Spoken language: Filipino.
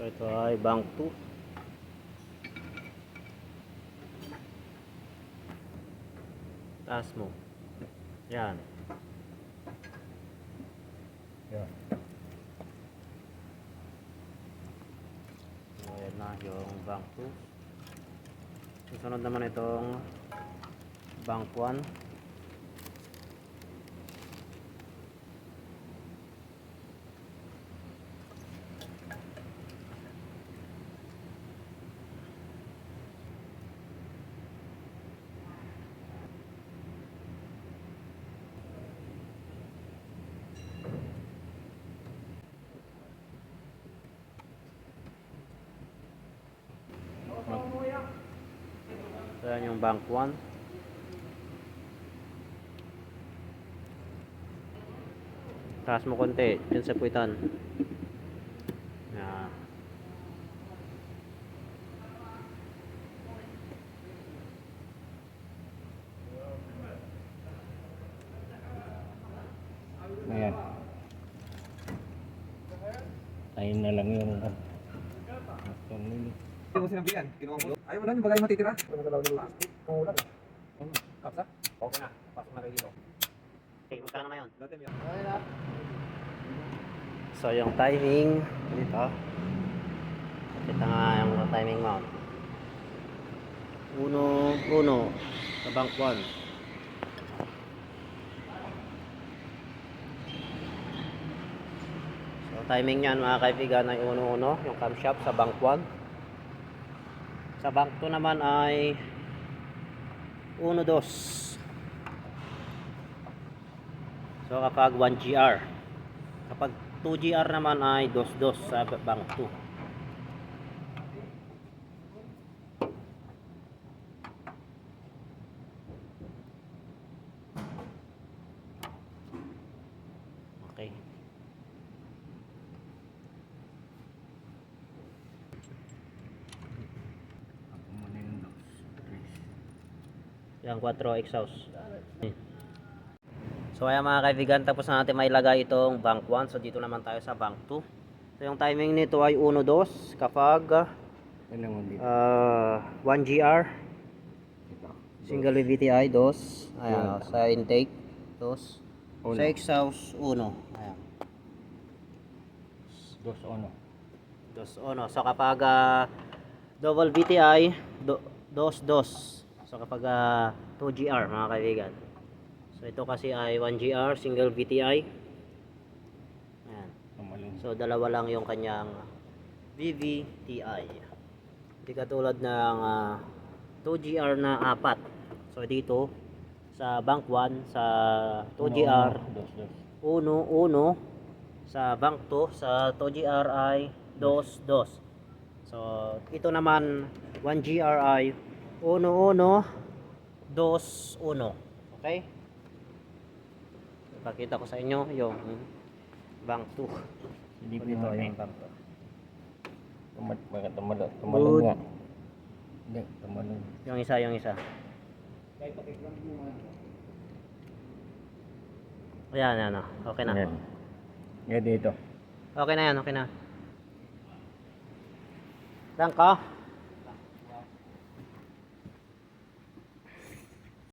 So ito ay bank 2. Taas mo. Yan. Yan. So ayan na yung bank 2. Susunod naman itong bank 1. So yan yung bank 1. Taas mo konti, dyan sa puwitan. Yan. Ayan. Ayun na lang yung ano. Hindi mo sinabihan. Kinuha mo. Ayaw mo lang yung bagay matitira. Ano magalaw ng plastic? Kung wala. Kapsa? Okay na. Pasok na kayo dito. Okay, magkano na yun? Dati mo yan. So yung timing dito. Kita nga yung timing mount. Uno, uno sa bank 1. So timing niyan mga kaibigan ay uno-uno yung camshaft sa bank 1. Sa bank 2 naman ay uno dos. So kapag 1GR. Kapag 2GR naman ay dos-dos sa bank 2. Okay. Ako muna yung dos. Yan, 4 exhaust. So ayan mga kaibigan, tapos na natin mailagay itong bank 1. So dito naman tayo sa bank 2. So yung timing nito ay 1-2 kapag dito. uh, 1GR, Ito. single VVTI, 2. Ayan, Yan. sa intake, 2. Uno. Sa exhaust, 1. Ayan. Dos ono. Dos ono. So kapag ah, double VTI, do, dos dos. So kapag ah, 2GR mga kaibigan. So ito kasi ay 1GR single VTI. Ayan. So dalawa lang yung kanyang VVTI. Hindi katulad ng ah, 2GR na apat. So dito sa bank 1 sa 2GR Dos dos. 1 1 sa bank 2 sa 2GR ay 2 2 so ito naman 1GR ay 1 1 2 1 okay ipakita ko sa inyo yung bank 2 Silipin Dito, mo yung bank Tumad, mga tumalon. Tumalon Good. nga. Hindi, tumalon. yung isa yung isa ayan yan ah. okay na Yan. Yan dito. okay na yan okay na Saan ka?